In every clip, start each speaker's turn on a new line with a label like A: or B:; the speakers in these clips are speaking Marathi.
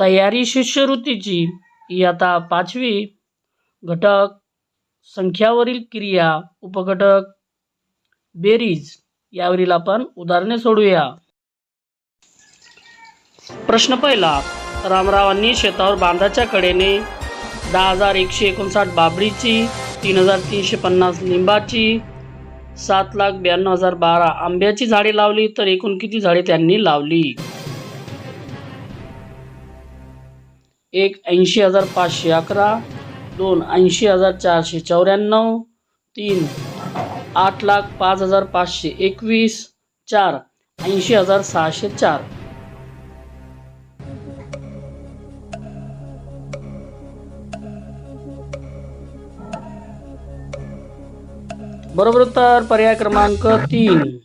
A: तयारी शिष्यवृत्तीची इयत्ता पाचवी घटक. संख्यावरील क्रिया उपघटक बेरीज यावरील आपण उदाहरणे सोडूया. प्रश्न पहिला रामरावांनी शेतावर बांधाच्या कडेने दहा हजार एकशे एकोणसाठ बाबरीची तीन हजार तीनशे पन्नास लिंबाची सात लाख ब्याण्णव हजार बारा आंब्याची झाडे लावली तर एकूण किती झाडे त्यांनी लावली? एक ऐंशी हजार पाचशे अकरा दोन ऐंशी हजार चारशे चौऱ्याण्णव तीन आठ लाख पाच हजार पाचशे एकवीस चार ऐंशी हजार सहाशे चार. बरोबर उत्तर पर्याय क्रमांक तीन.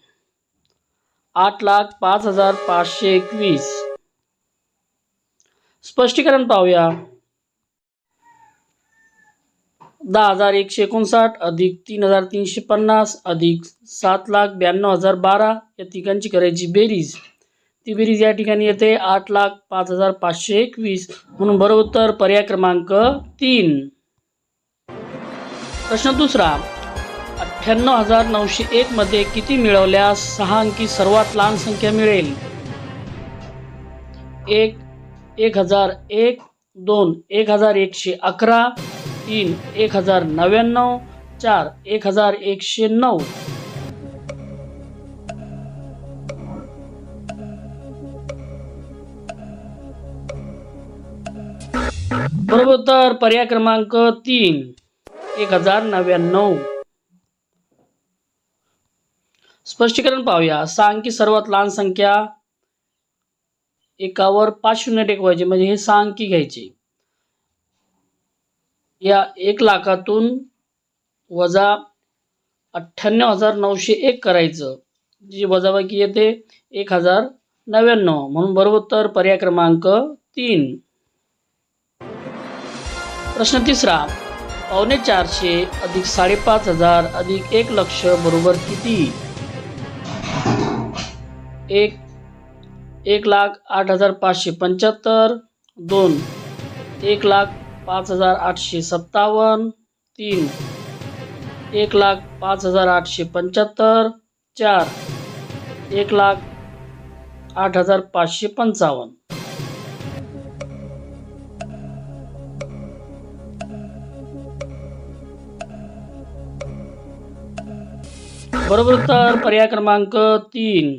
A: आठ लाख पाच हजार पाचशे एकवीस. स्पष्टीकरण पाहूया. दहा हजार एकशे एकोणसाठ अधिक तीन हजार तीनशे पन्नास अधिक सात लाख ब्याण्णव हजार बारा या तिघांची करायची बेरीज. ती बेरीज या ठिकाणी येते. आठ लाख पाच हजार पाचशे एकवीस. म्हणून बरोबर उत्तर पर्याय क्रमांक तीन. प्रश्न दुसरा. अठ्ठ्याण्णव हजार नऊशे एकमध्ये किती मिळवल्यास सहा अंकी सर्वात लहान संख्या मिळेल? एक एक हजार एक दोन एक हजार एकशे अकरा तीन एक हजार नव्याण्णव चार एक हजार एकशे नऊ. बरोबर उत्तर पर्याय क्रमांक तीन एक हजार नव्याण्णव. स्पष्टीकरण पाहूया. सहा अंकी सर्वात लहान संख्या एकावर पाच शून्य टेकवायचे म्हणजे हे सहा अंकी घ्यायचे. या एक लाखातून वजा अठ्ठ्याण्णव हजार नऊशे एक करायचं. जी वजाबाकी येते एक हजार नव्याण्णव. म्हणून बरोबर पर्याय क्रमांक तीन. प्रश्न तिसरा पावणे चारशे अधिक साडेपाच हजार अधिक एक लक्ष बरोबर किती? एक एक लाख आठ हजार पाचशे पंच्याहत्तर दोन एक लाख पाच हजार आठशे सत्तावन्न तीन एक लाख पाच हजार आठशे पंच्याहत्तर चार एक लाख आठ हजार पाचशे पंचावन्न. बरोबर उत्तर पर्याय क्रमांक तीन.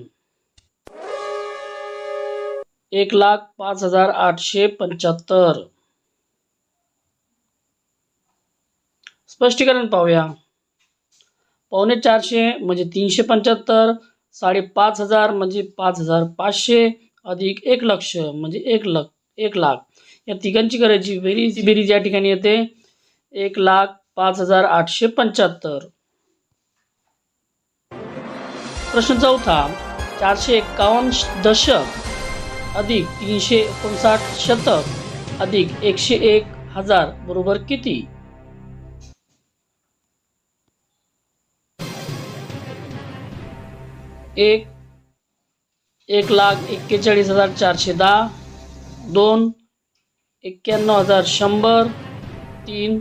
A: एक लाख पाच हजार आठशे पंच्याहत्तर. स्पष्टीकरण पाहूया. पावणे चारशे म्हणजे तीनशे पंच्याहत्तर साडेपाच हजार म्हणजे पाच हजार पाचशे अधिक एक लक्ष म्हणजे एक लख एक लाख. या तिघांची करायची बेरीज बेरीज या ठिकाणी येते. एक लाख पाच हजार आठशे पंच्याहत्तर. प्रश्न चौथा चारशे एक्कावन्न दशक अधिक तीनशे एकोणसाठ शतक अधिक एकशे एक हजार बरोबर किती? एक एक लाख एक्केचाळीस हजार चारशे दहा दोन एक्क्याण्णव हजार शंभर तीन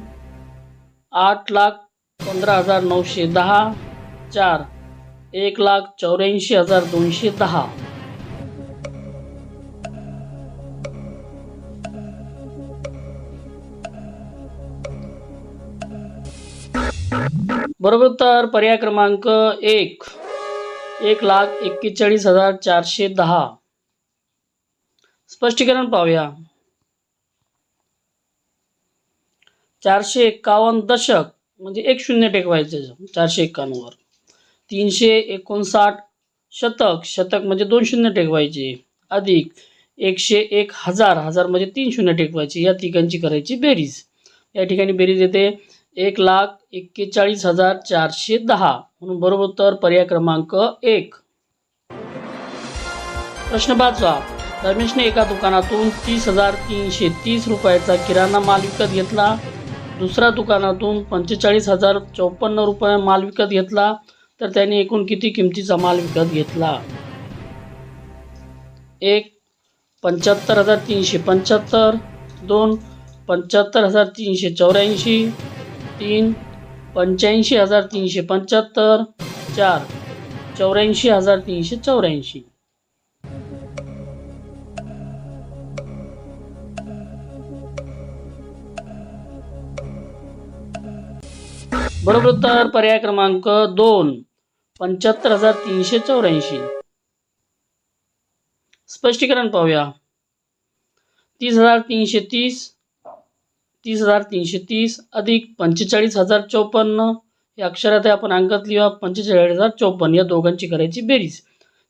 A: आठ लाख पंधरा हजार नऊशे दहा चार एक लाख चौऱ्याऐंशी हजार दोनशे दहा. बरोबर उत्तर पर्याय क्रमांक एक. एक लाख एक्केचाळीस हजार चारशे दहा. स्पष्टीकरण पाहूया. चारशे एक्कावन्न दशक म्हणजे एक शून्य टेकवायचं चारशे एक्कावन्नवर तीनशे एकोणसाठ शतक शतक म्हणजे दोन शून्य टेकवायचे. अधिक एकशे एक हजार हजार म्हणजे तीन शून्य टेकवायचे. या तिघांची करायची बेरीज. या ठिकाणी बेरीज येते. एक लाख एक्केचाळीस हजार चारशे दहा म्हणून बरोबर उत्तर पर्याय क्रमांक एक. प्रश्न पाचवा. रमेशने एका दुकानातून तीस हजार तीनशे तीस रुपयाचा किराणा माल विकत घेतला. दुसऱ्या दुकानातून पंचेचाळीस हजार चौपन्न रुपये माल विकत घेतला. तर त्याने एकूण किती किमतीचा माल विकत घेतला? एक पंच्याहत्तर हजार तीनशे पंच्याहत्तर. दोन पंच्याहत्तर हजार तीनशे चौऱ्याऐंशी. तीन पंच्याऐंशी हजार तीनशे पंच्याहत्तर चार चौऱ्याऐंशी हजार तीनशे चौऱ्याऐंशी. बरोबर उत्तर पर्याय क्रमांक दोन पंच्याहत्तर हजार तीनशे चौऱ्याऐंशी. स्पष्टीकरण पाहूया. तीस हजार तीनशे तीस तीस हजार तीनशे तीस अधिक पंचेचाळीस हजार चौपन्न. या अक्षरात आपण अंकात लिहा पंचेचाळीस हजार चौपन्न. या दोघांची करायची बेरीज.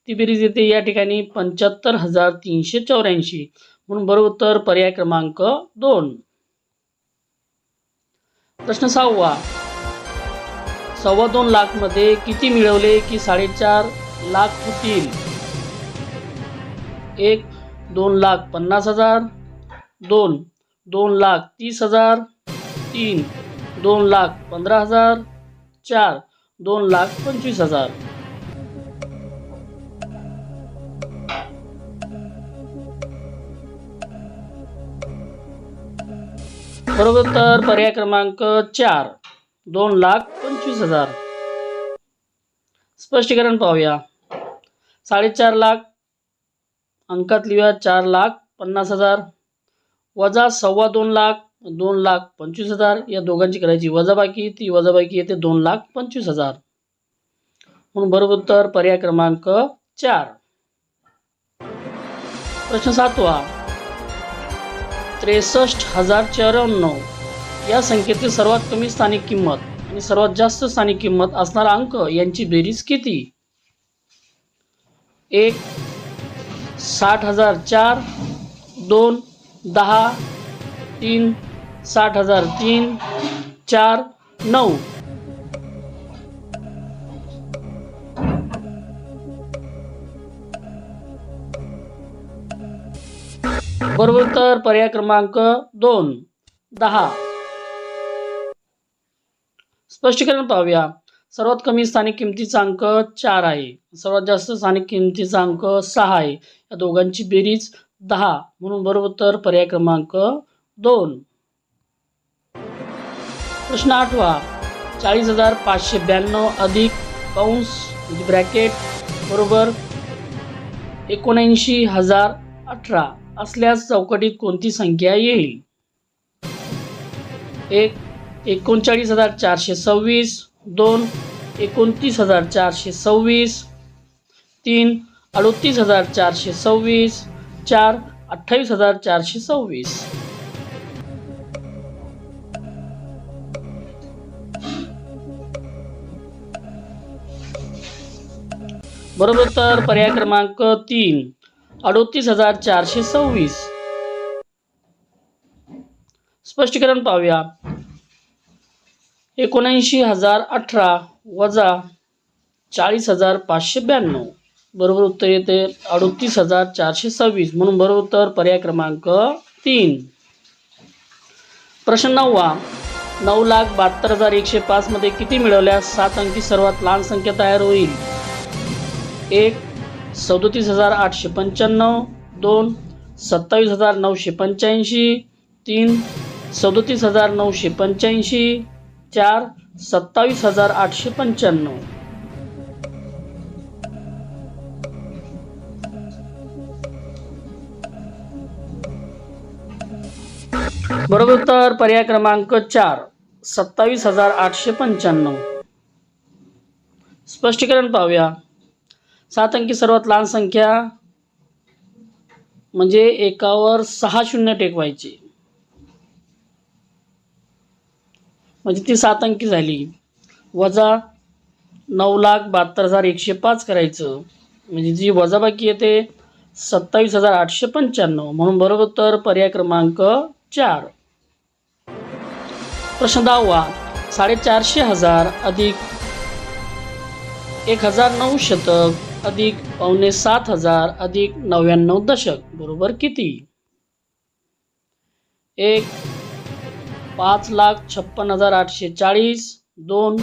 A: ती बेरीज येते या ठिकाणी पंच्याहत्तर हजार तीनशे चौऱ्याऐंशी. म्हणून बरोबर उत्तर पर्याय क्रमांक दोन. प्रश्न सहावा. सव्वा दोन लाखमध्ये किती मिळवले की साडेचार लाख होतील? एक दोन लाख पन्नास हजार. दोन दोन लाख तीस हज़ार, तीन दोन लाख पंधरा हज़ार, चार दोन लाख पंचवीस हज़ार। बरोबर तर पर्याय क्रमांक चार दोन लाख पंचवीस हज़ार। स्पष्टीकरण पाहूया। साडेचार लाख, अंकात लिहूया चार लाख पन्नास हज़ार। वजा सव्वा दोन लाख दोन लाख पंचवीस हजार या दोघांची करायची. वजाबाकी ती वजाबाकी येते दोन लाख पंचवीस हजार. म्हणून बरोबर उत्तर पर्याय क्रमांक चार. प्रश्न सातवा. त्रेसष्ट हजार चौऱ्याण्णव. या संख्येतील सर्वात कमी स्थानिक किंमत आणि सर्वात जास्त स्थानिक किंमत असणारा अंक यांची बेरीज किती? एक साठ हजार चार दोन दहा तीन साठ हजार तीन चार नऊ. बरोबर तर पर्याय क्रमांक दोन दहा. स्पष्टीकरण पाहूया. सर्वात कमी स्थानिक किमतीचा अंक चार आहे. सर्वात जास्त स्थानिक किमतीचा अंक सहा आहे. या दोघांची बेरीज दहा म्हणून बरोबर उत्तर पर्याय क्रमांक दोन. प्रश्न आठवा. चाळीस हजार पाचशे ब्याण्णव अधिक कंस म्हणजे ब्रॅकेट बरोबर एकोणऐंशी हजार अठरा असल्यास चौकटीत कोणती संख्या येईल? एक एकोणचाळीस हजार चारशे सव्वीस. दोन एकोणतीस हजार चारशे सव्वीस. तीन अडोतीस हजार चारशे सव्वीस. चार अठ्ठावीस हजार चारशे सव्वीस. बरोबर तर पर्याय क्रमांक तीन अडोतीस हजार चारशे सव्वीस. स्पष्टीकरण पाहूया. एकोणऐंशी हजार अठरा वजा चाळीस हजार पाचशे ब्याण्णव. बरोबर उत्तर येते. अडतीस हजार चारशे सव्वीस म्हणून बरोबर उत्तर. पर्याय क्रमांक तीन. प्रश्न नववा. नऊ लाख बहात्तर हजार एकशे पाचमध्ये किती मिळवल्यास सात अंकी सर्वात लहान संख्या तयार होईल? एक सदोतीस हजार आठशे पंच्याण्णव. दोन सत्तावीस हजार नऊशे पंच्याऐंशी. तीन सदोतीस हजार नऊशे पंच्याऐंशी. चार सत्तावीस हजार आठशे पंच्याण्णव. बरोबर तर पर्याय क्रमांक चार सत्तावीस हजार आठशे पंच्याण्णव. स्पष्टीकरण पाहूया. सात अंकी सर्वात लहान संख्या म्हणजे एकावर सहा शून्य टेकवायचे. म्हणजे ती सात अंकी झाली. वजा नऊ लाख बहात्तर हजार एकशे पाच करायचं. म्हणजे जी वजाबाकी येते सत्तावीस हजार आठशे पंच्याण्णव. म्हणून बरोबर तर पर्याय क्रमांक चार. प्रश्न दहावा साडेचारशे हजार अधिक एक हजार नऊ शतक अधिक पावणे सात हजार अधिक नव्याण्णव दशक बरोबर किती? एक पाच लाख छप्पन हजार आठशे चाळीस. दोन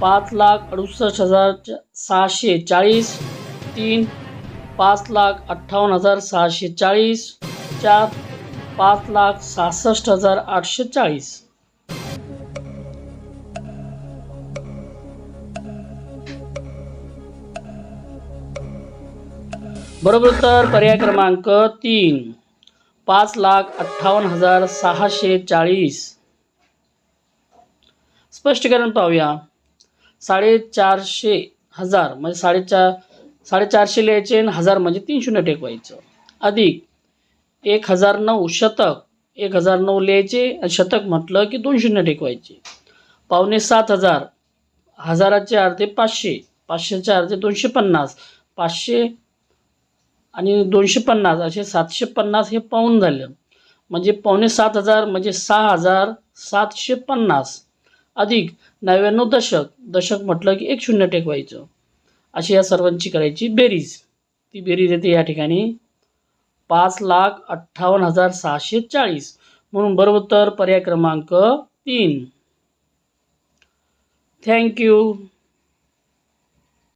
A: पाच लाख अडुसष्ट हजार च- सहाशे चाळीस. तीन पाच लाख अठ्ठावन्न हजार सहाशे चाळीस. चार पाच लाख सहासष्ट हजार आठशे चाळीस. बरोबर उत्तर पर्याय क्रमांक तीन. पाच लाख अठ्ठावन्न हजार सहाशे चाळीस. स्पष्टीकरण पाहूया. साडेचारशे हजार म्हणजे साडेचार साडेचारशे लिहायचे आणि हजार म्हणजे तीन शून्य टेकवायचं. अधिक एक हजार नऊ शतक. एक हजार नऊ लिहायचे आणि शतक म्हटलं की दोन शून्य टेकवायचे. पावणे सात हजार. हजाराचे अर्धे पाचशे. पाचशेचे अर्धे दोनशे पन्नास. पाचशे आणि दोनशे पन्नास असे सातशे पन्नास हे पाऊन झालं. म्हणजे पावणे सात हजार म्हणजे सहा हजार सातशे पन्नास. अधिक नव्याण्णव दशक. दशक म्हटलं की एक शून्य टेकवायचं. अशी या सर्वांची करायची बेरीज. ती बेरीज येते या ठिकाणी. पाच लाख अठ्ठावन्न हजार सहाशे चाळीस म्हणून बरोबर तर पर्याय क्रमांक तीन. थँक्यू